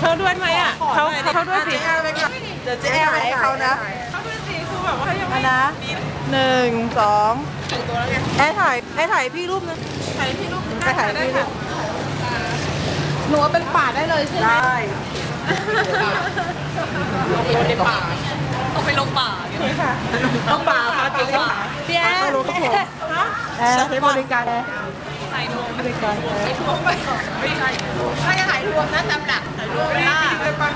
เขาด้วยไหมอะเขาเขาด้วยสิเดี๋ยวเจ๊ถ่ายให้เขานะเขาด้วยสิคือแบบว่ายังไม่นะหนึ่งสองแอร์ถ่ายแอร์ถ่ายพี่รูปนึงถ่ายที่รูปแอร์ถ่ายพี่รูปหนูเป็นป่าได้เลยใช่ไหมได้ในป่าต้องไปลงป่าต้องป่าป่าจริงป่าพี่แอนไม่รู้ครับผมแอร์ใช้บริการแอร์ถ่ายรวมบริการแอร์รวมไม่ใช่ถ้าจะถ่าย รวมนะตำหลักแต่รวมไม่า